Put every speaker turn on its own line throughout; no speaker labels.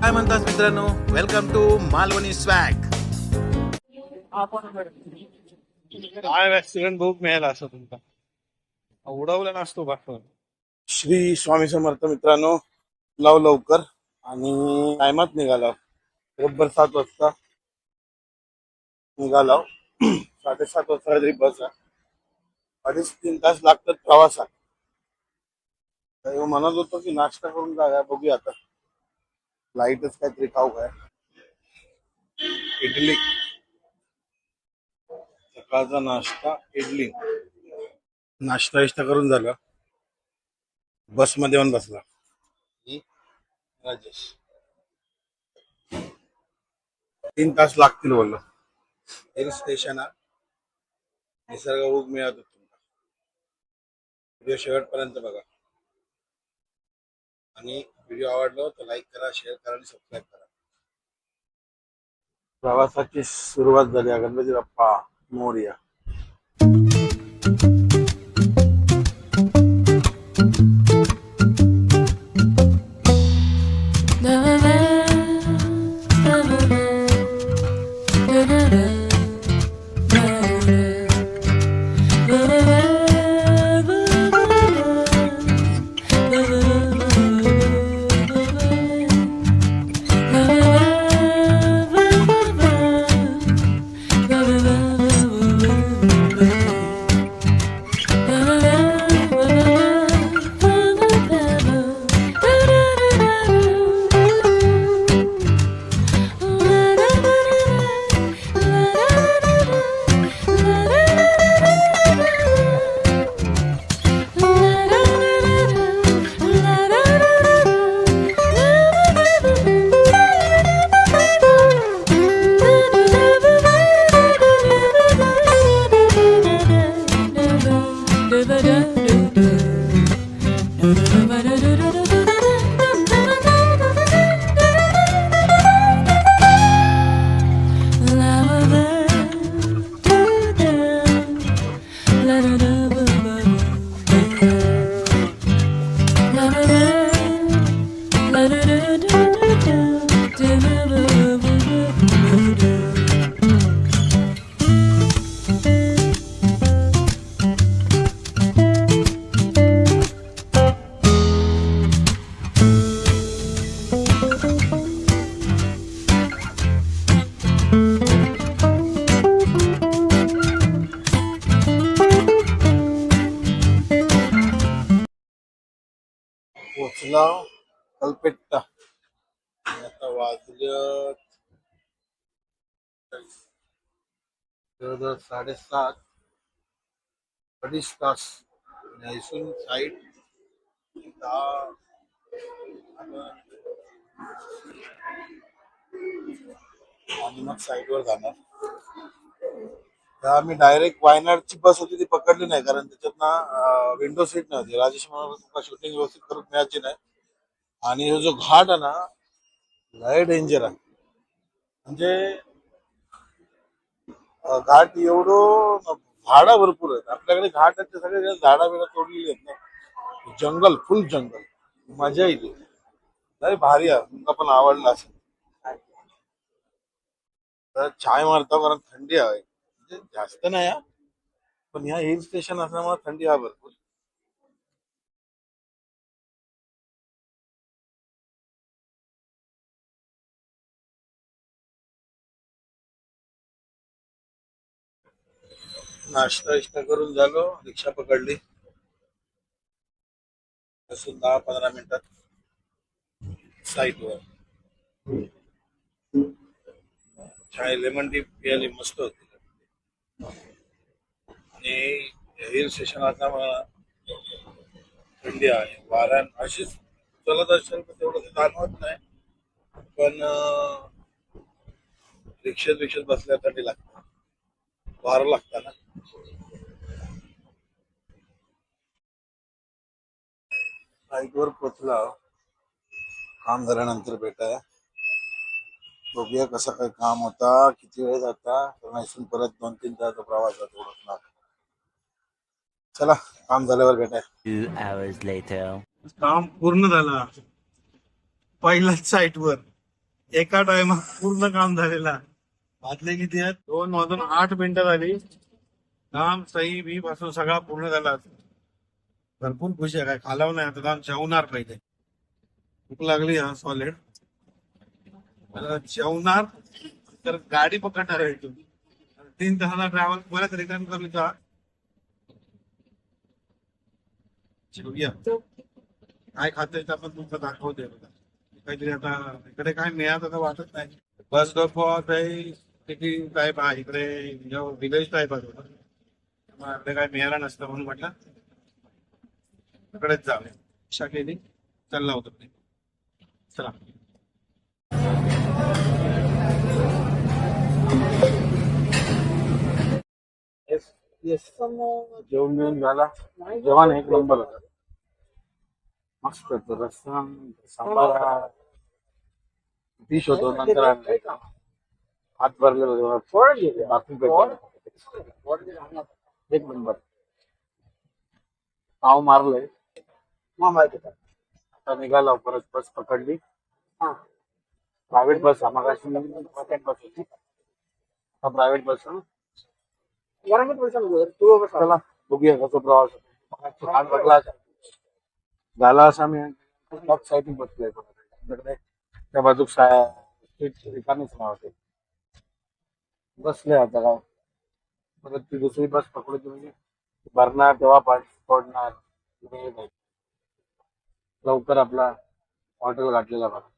काय म्हणतात मित्रांनो? वेलकम टू मालवणी स्वॅग
काय ऍक्सिडेंट बुक मिळाला असं तुमचा? उडवला नसतो बाकी.
श्री स्वामी समर्थ मित्रांनो लाव लवकर आणि टायमात निघाला. बरोबर सात वाजता निघाला. साडेसात वाजता काहीतरी बस आहे. अडीच तीन तास लागतात प्रवासात. तर म्हणत होतो की नाश्ता करून जाऊया बघूया आता. लाईटच काहीतरी खाऊ काय इडली। सकाळचा नाश्ता इडली। नाश्ता इष्टा करून झाला. बसमध्ये येऊन बसला. ही राजेश. तीन तास लागतील बोललो. हिल स्टेशन हा. निसर्ग ऊग मिळत तुमका व्हिडिओ शेवटपर्यंत बघा. आणि व्हिडिओ आवडलो तर लाईक करा शेअर करा आणि सबस्क्राईब करा. प्रवासाची सुरुवात झाली गणपती बाप्पा मोर्या. जवळजवळ साडेसात अडीच तास न्यायसून साईट दहा आणि मग साईटवर जाणार. तर आम्ही डायरेक्ट वायनाडची बस होती ती पकडली नाही कारण त्याच्यात ना विंडो सीट नव्हती. राजेश म्हणून शूटिंग व्यवस्थित करून मिळायची नाही. आणि हा जो घाट आहे ना लय डेंजर आहे. म्हणजे घाट एवढं झाडं भरपूर आहेत. आपल्याकडे घाट आहेत ते सगळे झाडा बिडा तोडलेली आहेत ना. जंगल फुल जंगल. मजा येते. लय भारी आहे. तुमका पण आवडला असेल तर छाय मारतो कारण थंडी आहे. म्हणजे जास्त नाही हा. पण ह्या हिल स्टेशन असल्यामुळे थंडी आहे भरपूर. नाश्ता इष्टा करून झालो रिक्षा पकडली. असून दहा पंधरा मिनिटात साईटवर. छान लेमन टी प्यायली मस्त होती. आणि हिल स्टेशन आता मला थंडी आहे. वाऱ्यान अशीच चलत असेल तर तेवढं जाणवत नाही. पण रिक्षेत रिक्षेत बसल्या थंडी लागते. वारं लागतं ना. साईटवर पोचला. काम झाल्यानंतर भेटाय बघूया कसं काय काम होता किती वेळ जाता. कारण इथून परत दोन तीन तासाचा प्रवास थोडं लांब. चला काम झाल्यावर भेटाय.
काम पूर्ण झालं. पहिल्याच साईटवर.
एका टायमा पूर्ण काम झालेला. वाजले किती आहेत? दोन वाजून आठ मिनिटं झाली. दाम सही बी पासून सगळा पूर्ण झाला भरपूर खुशी आहे काय खालाव नाही आता दाम जेवणार पाहिजे भूक लागली हा सॉलिड जेवणार तर गाडी पकडणार आहे तुम्ही तीन तासाला ट्रॅव्हल परत रिटर्न करू का जेवूया काय खाते आपण तुमचं दाखवते बघा. काहीतरी आता इकडे काय मिळत आता वाटत नाही बस डॉप आहे किती टाईप आहे इकडे विलेज टाईप आहे इकडे काय मिळालं नसतं म्हणून म्हटलं इकडेच जावे इच्छा केली चालला होतो ते. चला.
जेवण बिवून झाला जेवण एक नंबर होता. मस्त होतं. रस्सम सांबार फिश होतो नंतर. हात भरलेलं होतं. एक नंबर. पाव मारलंय. आता निघाला परत बस पकडली. प्रायव्हेट बस आम्हाला बस होती. प्रायव्हेट बस हं. चला बघूया कसं प्रवास. छान झाला असा मी. टॉप बसलोय. त्या बाजूक सीट रिकामीच नाव होते बसले आता काय परत ती दुसरी बस पकडून तुम्ही भरणार तेव्हा पाठ सोडणार वेळ नाही. लवकर आपला हॉटेल गाठलेला बघा.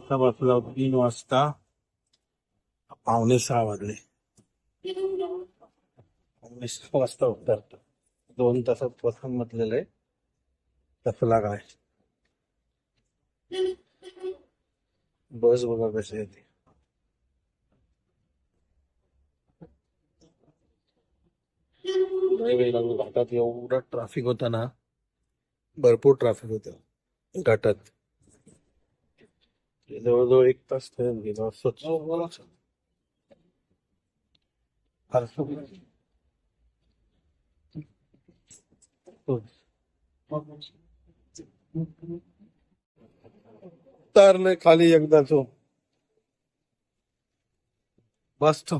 तीन वाजता बसला तीन वाजता पावणे सहा वाजले. पावणे सहा वाजता उतरतो. दोन तासात पसंत म्हटलेलं आहे. काय बस बघा कशी येते घाटात एवढा ट्राफिक होता ना भरपूर ट्रॅफिक होतं. घाटात. जवळजवळ एक तास ट्रेन गेलो नाही. उतारले खाली एकदा तो बसतो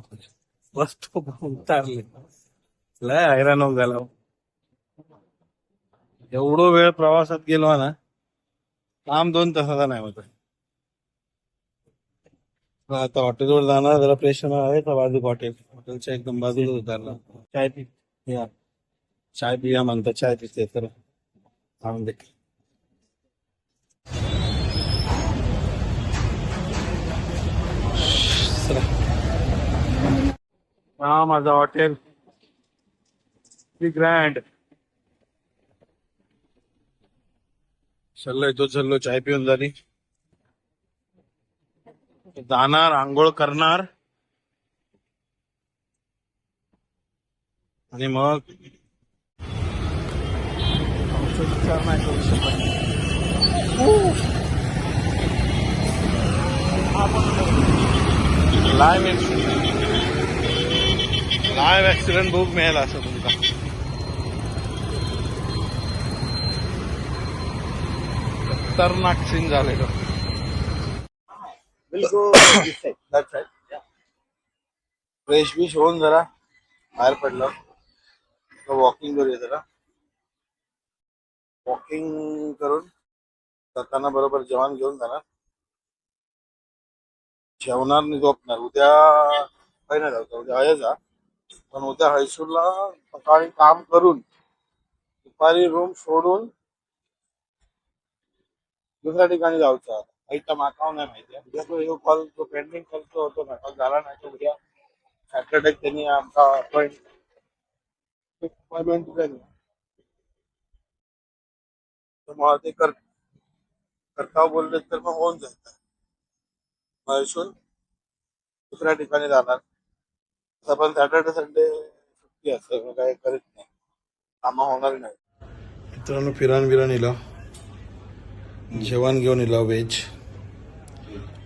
बसतो उतारले लय हैराण झाला एवढं वेळ प्रवासात गेलो ना काम दोन तासाचा नाही होत आता हॉटेलवर जाणार जरा प्रेशर आहे का बाजू हॉटेल हॉटेलच्या एकदम बाजूला उतरला चाय पी या चाय पिया म्हणतात चाय पिते तर थांबून दे चला
हा माझा हॉटेल ग्रँड
चाललोय तो चाललो चाय पिऊन झाली जाणार आंघोळ करणार. आणि मग?
विचार नाही करू शकत
live accident live accident book मिळेल असं तुमका खतरनाक सीन झालेलं. फ्रेश बिश होऊन जरा बाहेर पडलं वॉकिंग करूया जरा वॉकिंग करून जाताना बरोबर जेवण घेऊन जाणार जेवणार नाही झोपणार उद्या काही नाही जाऊ उद्या हयचा पण उद्या हैसूरला सकाळी काम करून दुपारी रूम सोडून दुसऱ्या ठिकाणी जाऊचा. आता आईचा माकाव नाही माहिती. आहे. उद्या तो कॉल जो पेंडिंग कॉलचा होतो ना कॉल झाला नाही तो उद्या सॅटरडे त्यांनी आमचा अपॉइंट अपॉइंटमेंट दिली तर मला ते कर करता बोलले तर मग होऊन जाईल. महेशून दुसऱ्या ठिकाणी जाणार. तसं पण सॅटर्डे संडे सुट्टी असते मग काही करीत नाही. कामं होणार नाही मित्रांनो फिरान बिरान इलो जेवण घेऊन येलो व्हेज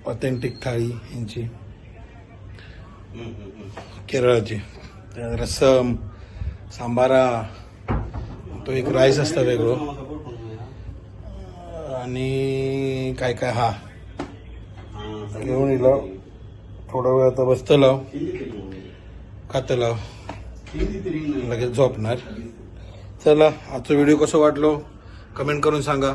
ऑथेंटिक थाळी यांची. केरळाची. रसम सांबारा तो एक राईस असतं वेगळं. आणि काय काय हा. घेऊन येलो थोडा वेळ आता बसतलो खातलो लगेच झोपणार. चला आजचा व्हिडिओ कसा वाटलो? कमेंट करून सांगा.